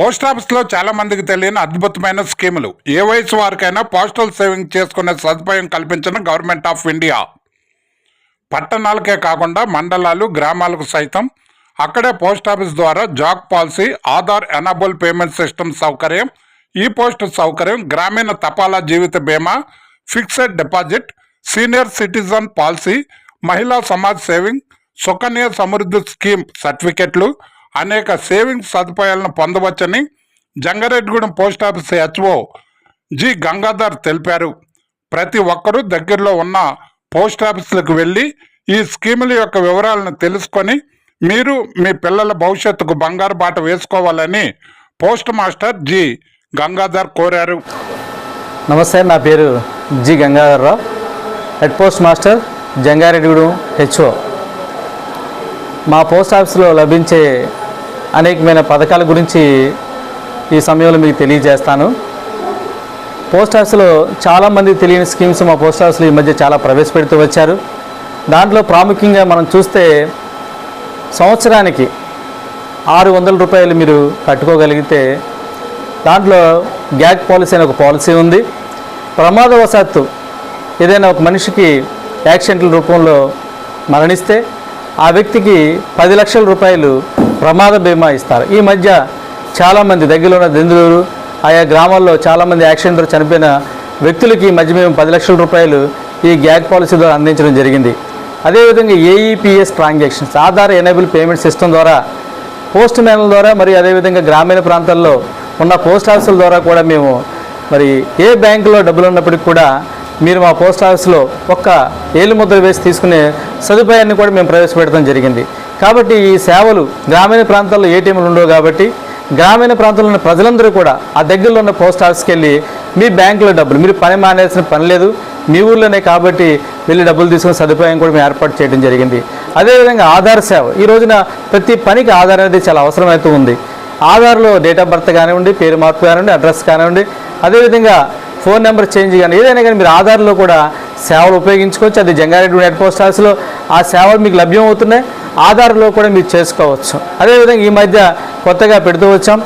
Post ఆఫీస్లో చాలా మందికి తెలియని అద్భుతమైన స్కీములు. ఏ వయసు వారికైనా పోస్టల్ సేవింగ్ చేసుకునే సదుపాయం కల్పించిన గవర్నమెంట్ ఆఫ్ ఇండియా. పట్టణాలకే కాకుండా మండలాలు గ్రామాలకు సైతం అక్కడే పోస్ట్ ఆఫీస్ ద్వారా Jack policy Aadhaar enabled payment system సౌకర్యం ఈ పోస్ట్ సౌకర్యం గ్రామీణ తపాలా జీవిత బీమా fixed deposit senior citizen policy Mahila Samaj saving Sukanya Samriddhi scheme సర్టిఫికెట్లు అనేక సేవింగ్స్ సదుపాయాలను పొందవచ్చని Jangareddygudem post office HO G Gangadhar తెలిపారు. ప్రతి ఒక్కరూ దగ్గరలో ఉన్న పోస్ట్ ఆఫీసులకు వెళ్ళి ఈ స్కీముల యొక్క వివరాలను తెలుసుకొని మీరు మీ పిల్లల భవిష్యత్తుకు బంగారు బాట వేసుకోవాలని పోస్ట్ మాస్టర్ జి గంగాధర్ కోరారు. నమస్తే నా పేరు G Gangadhar Rao head post master Jangareddygudem HO. మా పోస్ట్ ఆఫీస్లో లభించే అనేకమైన పథకాల గురించి ఈ సమయంలో మీకు తెలియజేస్తాను. పోస్ట్ ఆఫీస్లో చాలామంది తెలియని స్కీమ్స్ మా పోస్ట్ ఆఫీస్లో ఈ మధ్య చాలా ప్రవేశపెడుతూ వచ్చారు. దాంట్లో ప్రాముఖ్యంగా మనం చూస్తే సంవత్సరానికి ఆరు వందల రూపాయలు మీరు కట్టుకోగలిగితే దాంట్లో గ్యాగ్ పాలసీ అనే ఒక పాలసీ ఉంది. ప్రమాదవశాత్తు ఏదైనా ఒక మనిషికి యాక్సిడెంట్ల రూపంలో మరణిస్తే ఆ వ్యక్తికి పది లక్షల రూపాయలు ప్రమాద బీమా ఇస్తారు. ఈ మధ్య చాలామంది దగ్గరలో ఉన్న దెందులూరు ఆయా గ్రామాల్లో చాలామంది యాక్సిడెంట్లో చనిపోయిన వ్యక్తులకి ఈ మధ్య మేము పది లక్షల రూపాయలు ఈ గ్యాగ్ పాలసీ ద్వారా అందించడం జరిగింది. అదేవిధంగా AEPS transactions Aadhaar enable payment system ద్వారా పోస్ట్ మ్యాన్ల ద్వారా మరి అదేవిధంగా గ్రామీణ ప్రాంతాల్లో ఉన్న పోస్ట్ ఆఫీసుల ద్వారా కూడా మేము మరి ఏ బ్యాంకులో డబ్బులు ఉన్నప్పటికీ కూడా మీరు మా పోస్ట్ ఆఫీస్లో ఒక్క ఏలు ముద్ర వేసి తీసుకునే సదుపాయాన్ని కూడా మేము ప్రవేశపెట్టడం జరిగింది. కాబట్టి ఈ సేవలు గ్రామీణ ప్రాంతాల్లో ఏటీఎంలు ఉండవు కాబట్టి గ్రామీణ ప్రాంతంలో ఉన్న ప్రజలందరూ కూడా ఆ దగ్గరలో ఉన్న పోస్ట్ ఆఫీస్కి వెళ్ళి మీ బ్యాంకులో డబ్బులు మీరు పని మానేసిన పని లేదు మీ ఊర్లోనే కాబట్టి వెళ్ళి డబ్బులు తీసుకునే సదుపాయం కూడా మేము ఏర్పాటు చేయడం జరిగింది. అదేవిధంగా ఆధార్ సేవ ఈ రోజున ప్రతి పనికి ఆధార్ అనేది చాలా అవసరమైతే ఉంది. ఆధార్లో డేట్ ఆఫ్ బర్త్ కానివ్వండి పేరు మార్పు కానివ్వండి అడ్రస్ కానివ్వండి అదేవిధంగా ఫోన్ నెంబర్ చేంజ్ కానీ ఏదైనా కానీ మీరు ఆధార్లో కూడా సేవలు ఉపయోగించుకోవచ్చు. అది జంగారెడ్డి హెడ్ పోస్ట్ ఆఫీస్లో ఆ సేవలు మీకు లభ్యం అవుతున్నాయి ఆధార్లో కూడా మీరు చేసుకోవచ్చు. అదేవిధంగా ఈ మధ్య కొత్తగా పెడుతూ వచ్చాం.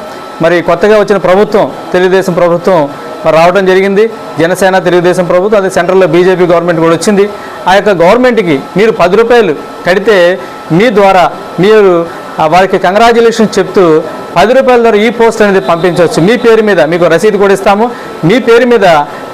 మరి కొత్తగా వచ్చిన ప్రభుత్వం తెలుగుదేశం ప్రభుత్వం మరి రావడం జరిగింది. జనసేన తెలుగుదేశం ప్రభుత్వం అదే సెంట్రల్లో బీజేపీ గవర్నమెంట్ కూడా వచ్చింది. ఆ యొక్క గవర్నమెంట్కి మీరు పది రూపాయలు కడితే మీ ద్వారా మీరు వారికి కంగ్రాచులేషన్స్ చెప్తూ పది రూపాయల ద్వారా ఈ పోస్ట్ అనేది పంపించవచ్చు. మీ పేరు మీద మీకు రసీదు కూడా ఇస్తాము. మీ పేరు మీద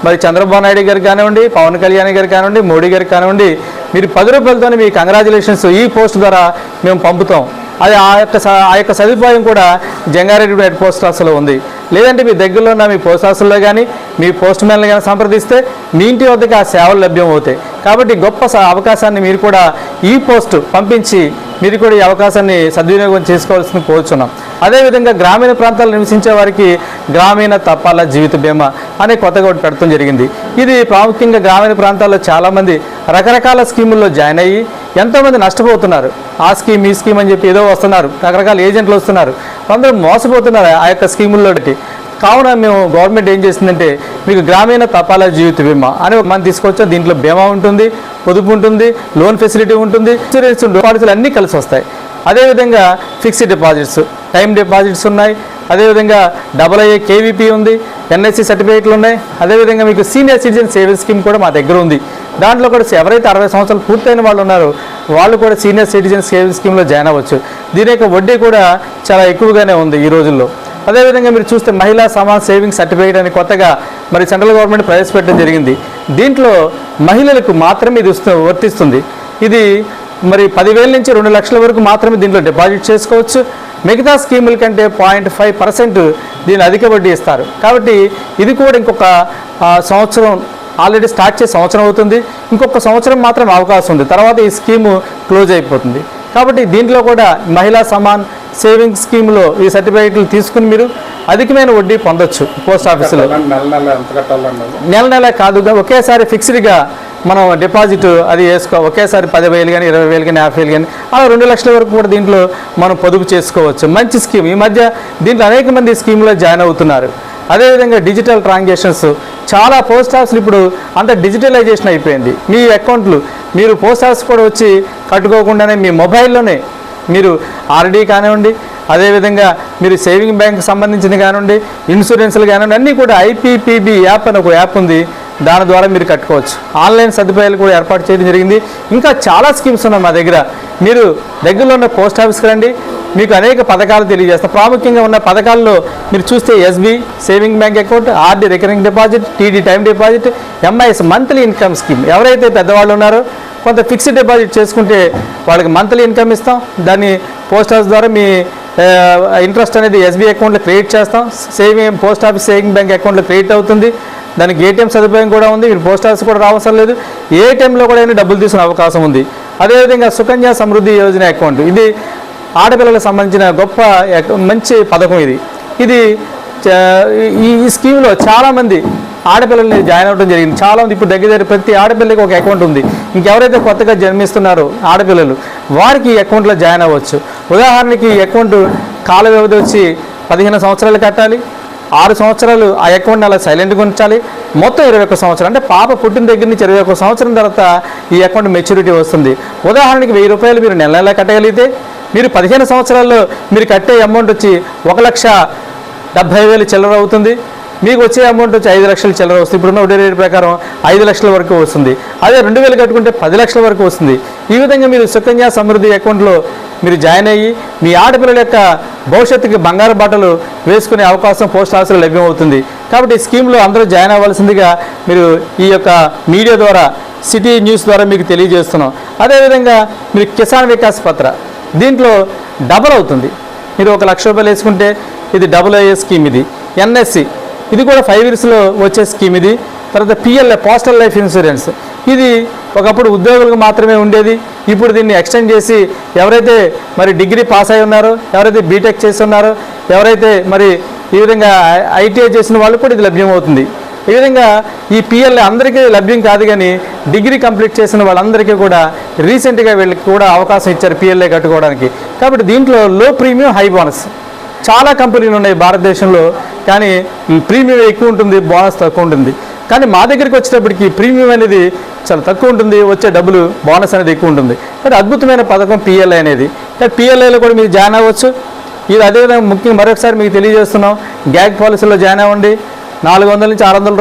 మరి చంద్రబాబు నాయుడు గారికి కానివ్వండి పవన్ కళ్యాణ్ గారికి కానివ్వండి మోడీ గారికి కానివ్వండి మీరు పది రూపాయలతోనే మీ కంగ్రాచులేషన్స్ ఈ పోస్ట్ ద్వారా మేము పంపుతాం. అది ఆ యొక్క ఆ యొక్క సదుపాయం కూడా జంగారెడ్డి హెడ్ పోస్ట్ ఆఫీస్లో ఉంది. లేదంటే మీ దగ్గరలో ఉన్న మీ పోస్ట్ ఆఫీసుల్లో కానీ మీ పోస్ట్ మ్యాన్లు కానీ సంప్రదిస్తే మీ ఇంటి వద్దకు ఆ సేవలు లభ్యం అవుతాయి కాబట్టి గొప్ప స- అవకాశాన్ని మీరు కూడా ఈ పోస్ట్ పంపించి మీరు కూడా ఈ అవకాశాన్ని సద్వినియోగం చేసుకోవాల్సింది కోరుచున్నాం. అదేవిధంగా గ్రామీణ ప్రాంతాల్లో నివసించే వారికి గ్రామీణ తపాలా జీవిత బీమా అనే కొత్తగా ఒకటి పెడతం జరిగింది. ఇది ప్రాముఖ్యంగా గ్రామీణ ప్రాంతాల్లో చాలామంది రకరకాల స్కీముల్లో జాయిన్ అయ్యి ఎంతోమంది నష్టపోతున్నారు. ఆ స్కీమ్ ఈ స్కీమ్ అని చెప్పి ఏదో వస్తున్నారు. రకరకాల ఏజెంట్లు వస్తున్నారు. అందరూ మోసపోతున్నారు ఆ యొక్క స్కీముల్లోకి. కావున మేము గవర్నమెంట్ ఏం చేసిందంటే మీకు గ్రామీణ తపాలా జీవిత బీమా అని ఒక తీసుకొచ్చాం. దీంట్లో బీమా ఉంటుంది పొదుపు ఉంటుంది లోన్ ఫెసిలిటీ ఉంటుంది ఇన్సూరెన్స్ పాలసీలు అన్నీ కలిసి వస్తాయి. అదేవిధంగా ఫిక్స్డ్ డిపాజిట్స్ టైం డిపాజిట్స్ ఉన్నాయి. అదేవిధంగా డబల్ ఐఏ కేవీపీ ఉంది ఎన్ఎస్సి సర్టిఫికేట్లు ఉన్నాయి. అదేవిధంగా మీకు సీనియర్ సిటిజన్ సేవింగ్ స్కీమ్ కూడా మా దగ్గర ఉంది. దాంట్లో కూడా ఎవరైతే అరవై సంవత్సరాలు పూర్తయిన వాళ్ళు ఉన్నారో వాళ్ళు కూడా సీనియర్ సిటిజన్ సేవింగ్ స్కీమ్లో జాయిన్ అవ్వచ్చు. దీని యొక్క వడ్డీ కూడా చాలా ఎక్కువగానే ఉంది ఈ రోజుల్లో. అదేవిధంగా మీరు చూస్తే మహిళా సమాన్ సేవింగ్ సర్టిఫికేట్ అని కొత్తగా మరి సెంట్రల్ గవర్నమెంట్ ప్రవేశపెట్టడం జరిగింది. దీంట్లో మహిళలకు మాత్రమే ఇది వర్తిస్తుంది. ఇది మరి పదివేల నుంచి రెండు లక్షల వరకు మాత్రమే దీంట్లో డిపాజిట్ చేసుకోవచ్చు. మిగతా స్కీముల కంటే పాయింట్ ఫైవ్ పర్సెంట్ దీని అధిక వడ్డీ ఇస్తారు. కాబట్టి ఇది కూడా ఇంకొక సంవత్సరం ఆల్రెడీ స్టార్ట్ చేసే సంవత్సరం అవుతుంది. ఇంకొక సంవత్సరం మాత్రం అవకాశం ఉంది. తర్వాత ఈ స్కీము క్లోజ్ అయిపోతుంది. కాబట్టి దీంట్లో కూడా మహిళా సమాన్ సేవింగ్ స్కీమ్లో ఈ సర్టిఫికేట్లు తీసుకుని మీరు అధికమైన వడ్డీ పొందొచ్చు పోస్ట్ ఆఫీసులో. నెల నెల కాదుగా ఒకేసారి ఫిక్స్డ్గా మనం డిపాజిట్ అది వేసుకో ఒకేసారి పది వేలు కానీ ఇరవై వేలు కానీ యాభై వేలు కానీ అలా రెండు లక్షల వరకు కూడా దీంట్లో మనం పొదుపు చేసుకోవచ్చు. మంచి స్కీమ్. ఈ మధ్య దీంట్లో అనేక మంది స్కీమ్లో జాయిన్ అవుతున్నారు. అదేవిధంగా డిజిటల్ ట్రాన్సాక్షన్స్. చాలా పోస్ట్ ఆఫీసులు ఇప్పుడు అంత డిజిటలైజేషన్ అయిపోయింది. మీ అకౌంట్లు మీరు పోస్ట్ ఆఫీస్ కూడా వచ్చి కట్టుకోకుండానే మీ మొబైల్లోనే మీరు ఆర్డీ కానివ్వండి అదేవిధంగా మీరు సేవింగ్ బ్యాంక్ సంబంధించింది కానివ్వండి ఇన్సూరెన్స్లు కానివ్వండి అన్నీ కూడా ఐపీపీబీ యాప్ అని ఒక యాప్ ఉంది. దాని ద్వారా మీరు కట్టుకోవచ్చు. ఆన్లైన్ సదుపాయాలు కూడా ఏర్పాటు చేయడం జరిగింది. ఇంకా చాలా స్కీమ్స్ ఉన్నాయి మా దగ్గర. మీరు దగ్గరలో ఉన్న పోస్ట్ ఆఫీస్కి రండి. మీకు అనేక పథకాలు తెలియజేస్తాం. ప్రాముఖ్యంగా ఉన్న పథకాల్లో మీరు చూస్తే SB saving bank account RD recurring deposit TD time deposit MIS monthly income scheme. ఎవరైతే పెద్దవాళ్ళు ఉన్నారో కొంత ఫిక్స్డ్ డిపాజిట్ చేసుకుంటే వాళ్ళకి మంత్లీ ఇన్కమ్ ఇస్తాం. దాన్ని పోస్ట్ ఆఫీస్ ద్వారా మీ ఇంట్రెస్ట్ అనేది ఎస్బీ అకౌంట్లో క్రియేట్ చేస్తాం. Saving post office saving bank అకౌంట్లో క్రియేట్ అవుతుంది. దానికి ఏటీఎం సదుపాయం కూడా ఉంది మీరు పోస్ట్ ఆఫీస్ కూడా రావసరం లేదు. ఏటీఎంలో కూడా ఏమైనా డబ్బులు తీసుకునే అవకాశం ఉంది. అదేవిధంగా సుకన్య సమృద్ధి యోజన అకౌంట్. ఇది ఆడపిల్లలకు సంబంధించిన గొప్ప మంచి పథకం ఇది. ఇది ఈ ఈ స్కీమ్లో చాలామంది ఆడపిల్లల్ని జాయిన్ అవ్వడం జరిగింది. చాలామంది ఇప్పుడు దగ్గర దగ్గర ప్రతి ఆడపిల్లకి ఒక అకౌంట్ ఉంది. ఇంకెవరైతే కొత్తగా జన్మిస్తున్నారో ఆడపిల్లలు వారికి ఈ అకౌంట్లో జాయిన్ అవ్వచ్చు. ఉదాహరణకి ఈ అకౌంట్ కాల వ్యవధి వచ్చి పదిహేను సంవత్సరాలు కట్టాలి. ఆరు సంవత్సరాలు ఆ అకౌంట్ని అలా సైలెంట్గా ఉంచాలి. మొత్తం ఇరవై ఒక్క సంవత్సరం అంటే పాప పుట్టిన దగ్గర నుంచి ఇరవై ఒక్క సంవత్సరం తర్వాత ఈ అకౌంట్ మెచ్యూరిటీ వస్తుంది. ఉదాహరణకి వెయ్యి రూపాయలు మీరు నెల నెలా కట్టగలిగితే మీరు పదిహేను సంవత్సరాల్లో మీరు కట్టే అమౌంట్ వచ్చి ఒక లక్ష డెబ్భై వేలు చిల్లర అవుతుంది. మీకు వచ్చే అమౌంట్ వచ్చి ఐదు లక్షలు చిల్లర వస్తుంది. ఇప్పుడున్న వడ్డీ రేటు ప్రకారం ఐదు లక్షల వరకు వస్తుంది. అదే రెండు వేలు కట్టుకుంటే పది లక్షల వరకు వస్తుంది. ఈ విధంగా మీరు సుకన్య సమృద్ధి అకౌంట్లో మీరు జాయిన్ అయ్యి మీ ఆడపిల్లల యొక్క భవిష్యత్తుకి బంగారు బట్టలు వేసుకునే అవకాశం పోస్ట్ ఆఫీస్లో లభ్యమవుతుంది. కాబట్టి ఈ స్కీమ్లో అందరూ జాయిన్ అవ్వాల్సిందిగా మీరు ఈ యొక్క మీడియా ద్వారా సిటీ న్యూస్ ద్వారా మీకు తెలియజేస్తున్నాం. అదేవిధంగా మీరు కిసాన్ వికాస్ పత్ర దీంట్లో డబల్ అవుతుంది. మీరు ఒక లక్ష రూపాయలు వేసుకుంటే ఇది డబుల్ అయ్యే స్కీమ్ ఇది. ఎన్ఎస్సి ఇది కూడా ఫైవ్ ఇయర్స్లో వచ్చే స్కీమ్ ఇది. తర్వాత పిఎల్ఏ పోస్టల్ లైఫ్ ఇన్సూరెన్స్ ఇది ఒకప్పుడు ఉద్యోగులకు మాత్రమే ఉండేది. ఇప్పుడు దీన్ని ఎక్స్టెండ్ చేసి ఎవరైతే మరి డిగ్రీ పాస్ అయి ఉన్నారో ఎవరైతే బీటెక్ చేసి ఉన్నారో ఎవరైతే మరి ఈ విధంగా ఐటీఐ చేసిన వాళ్ళు కూడా ఇది లభ్యమవుతుంది. ఈ విధంగా ఈ పిఎల్ఏ అందరికీ లభ్యం కాదు కానీ డిగ్రీ కంప్లీట్ చేసిన వాళ్ళందరికీ కూడా రీసెంట్గా వీళ్ళకి కూడా అవకాశం ఇచ్చారు పిఎల్ఏ కట్టుకోవడానికి. కాబట్టి దీంట్లో లో ప్రీమియం హై బోనస్ చాలా కంపెనీలు ఉన్నాయి భారతదేశంలో కానీ ప్రీమియం ఎక్కువ ఉంటుంది బోనస్ తక్కువ ఉంటుంది. కానీ మా దగ్గరికి వచ్చేటప్పటికి ప్రీమియం అనేది చాలా తక్కువ ఉంటుంది వచ్చే డబ్బులు బోనస్ అనేది ఎక్కువ ఉంటుంది. కానీ అద్భుతమైన పథకం పిఎల్ఐ అనేది. కానీ పిఎల్ఐలో కూడా మీరు జాయిన్ అవ్వచ్చు. ఇది అదేవిధంగా ముఖ్యంగా మరొకసారి మీకు తెలియజేస్తున్నాం గ్యాగ్ పాలసీలో జాయిన్ అవ్వండి. నాలుగు వందల నుంచి ఆరు వందల